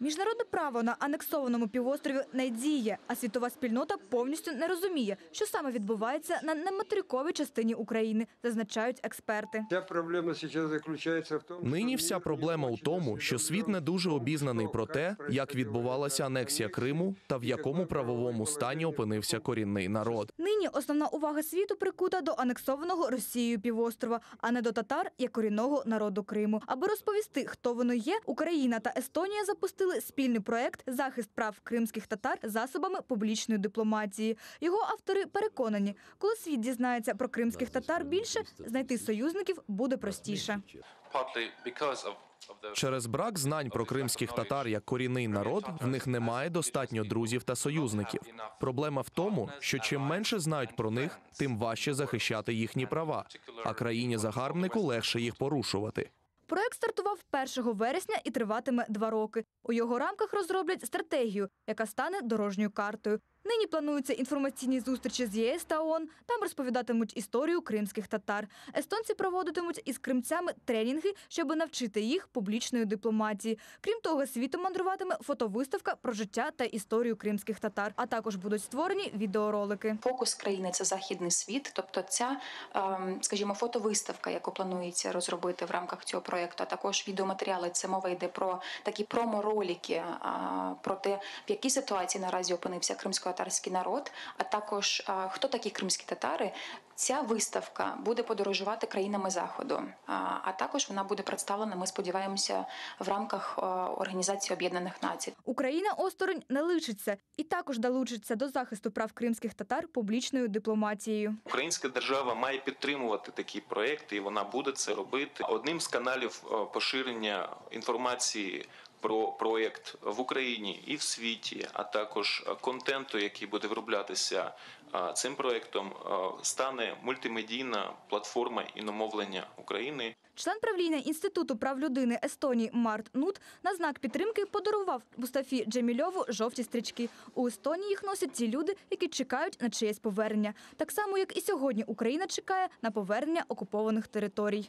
Міжнародне право на анексованому півострові не діє, а світова спільнота повністю не розуміє, що саме відбувається на нематериковій частині України, зазначають експерти. Вся проблема сейчас заключается в том, Нині вся проблема у тому, що світ не дуже обізнаний про те, як відбувалася анексія Криму та в якому правовому стані опинився корінний народ. Нині основна увага світу прикута до анексованого Росією півострова, а не до татар як корінного народу Криму. Аби розповісти, хто воно є, Україна та Естонія запустили спільний проект захист прав кримських татар засобами публічної дипломатії. Його автори переконані, коли світ дізнається про кримських татар більше, знайти союзників буде простіше. Через брак знань про кримських татар як корінний народ в них немає достатньо друзів та союзників. Проблема в тому, що чим менше знають про них, тим важче захищати їхні права, а країні загарбнику легше їх порушувати. Проект стартував 1 вересня і триватиме два роки. У його рамках розроблять стратегію, яка стане дорожньою картою. Нині плануються інформаційні зустрічі з ЄС та ООН. Там розповідатимуть історію кримських татар. Естонці проводитимуть із кримцями тренінги, щоб навчити їх публічної дипломатії. Крім того, світом мандруватиме фотовиставка про життя та історію кримських татар. А також будуть створені відеоролики. Фокус країни це західний світ, тобто ця, ем, скажімо, фотовиставка, яку планується розробити в рамках цього проєкту, а також відеоматеріали. Це мова йде про такі промо-ролики, про те, в якій ситуації наразі опинився кримсько-татарський народ, а також хто такі кримські татари. Ця виставка буде подорожувати країнами заходу, а, а також вона буде представлена. Ми сподіваємося в рамках Організації Об'єднаних Націй. Україна осторонь не лишиться і також долучиться до захисту прав кримських татар публічною дипломатією. Українська держава має підтримувати такі проекти, і вона буде це робити. Одним з каналів е, поширення інформації про проект в Україні і в світі, а також контенту, який буде вироблятися е, цим проектом, е, стане мультимедійна платформа іномовлення України. Член правління Інституту прав людини Естонії Март Нут на знак підтримки подарував Мустафі Джемільову жовті стрічки. У Естонії їх носять ті люди, які чекають на чиєсь повернення. Так само, як і сьогодні Україна чекає на повернення окупованих територій.